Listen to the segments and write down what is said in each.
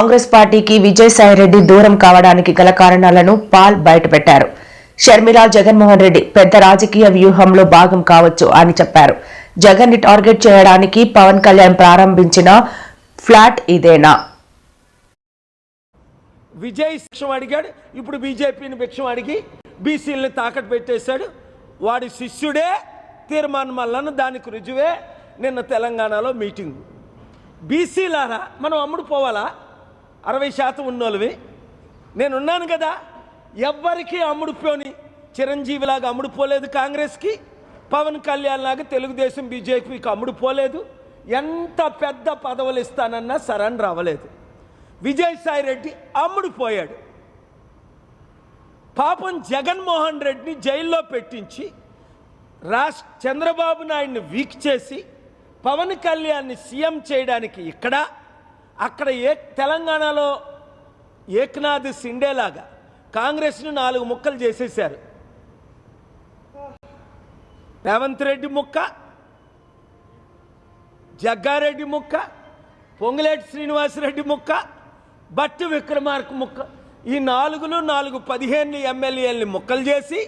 కాంగ్రెస్ పార్టీకి విజయసాయిరెడ్డి దూరం కావడానికి గల కారణాలను పాల్ బయటపెట్టారు. షర్మిల జగన్మోహన్ రెడ్డి పెద్ద రాజకీయ వ్యూహంలో భాగం కావచ్చు అని చెప్పారు. జగన్ని టార్గెట్ చేయడానికి పవన్ కళ్యాణ్ ప్రారంభించిన ఫ్లాట్ ఇదేనా? విజయ్ భిక్షం అడిగాడు. ఇప్పుడు బీజేపీని భిక్షం అడిగి బీసీలని తాకట్టు పెట్టేశాడు. వాడి శిష్యుడే తీర్మానం మల్లన్న దానికి రుజువే నిన్న తెలంగాణలో మీటింగ్. బీసీలారా మనం అమ్ముడు పోవాలా? అరవై శాతం ఉన్నోళ్ళవి. నేనున్నాను కదా ఎవ్వరికీ అమ్ముడుపోని చిరంజీవిలాగా అమ్ముడుపోలేదు కాంగ్రెస్కి పవన్ కళ్యాణ్ లాగా తెలుగుదేశం బీజేపీకి అమ్ముడుపోలేదు. ఎంత పెద్ద పదవులు ఇస్తానన్నా సరెండర్ రావలేదు. విజయసాయి రెడ్డి అమ్ముడు పోయాడు పాపం జగన్మోహన్ రెడ్డిని జైల్లో పెట్టించి రాష్ చంద్రబాబు నాయుడిని వీక్ చేసి పవన్ కళ్యాణ్ని సీఎం చేయడానికి ఇక్కడ అక్కడ ఏ తెలంగాణలో ఏక్నాథ్ సిండేలాగా కాంగ్రెస్ను నాలుగు ముక్కలు చేసేశారు. రేవంత్ రెడ్డి ముక్క జగ్గారెడ్డి ముక్క పొంగులేటి శ్రీనివాసరెడ్డి ముక్క బట్టి విక్రమార్క ముక్క. ఈ నాలుగులు నాలుగు పదిహేను ఎమ్మెల్యేలని ముక్కలు చేసి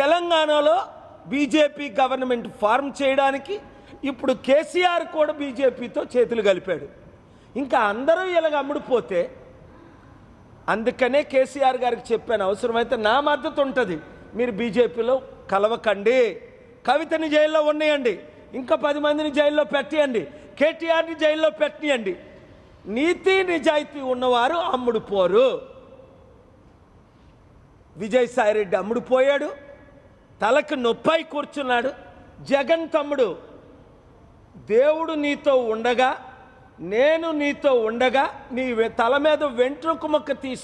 తెలంగాణలో బీజేపీ గవర్నమెంట్ ఫార్మ్ చేయడానికి ఇప్పుడు కేసీఆర్ కూడా బీజేపీతో చేతులు కలిపాడు. ఇంకా అందరూ ఇలాగ అమ్ముడుపోతే అందుకనే కేసీఆర్ గారికి చెప్పాను అవసరమైతే నా మద్దతు ఉంటుంది. మీరు బీజేపీలో కలవకండి. కవితని జైల్లో ఉన్నాయండి. ఇంకా పది మందిని జైల్లో పెట్టియండి. కేటీఆర్ని జైల్లో పెట్టనియండి. నీతి నిజాయితీ ఉన్నవారు అమ్ముడు పోరు విజయసాయిరెడ్డి అమ్ముడు పోయాడు తలకు నొప్పై కూర్చున్నాడు. జగన్ తమ్ముడు దేవుడు నీతో ఉండగా నేను నీతో ఉండగా నీ వె- తల మీద వెంట్రుకుమక్క తీసు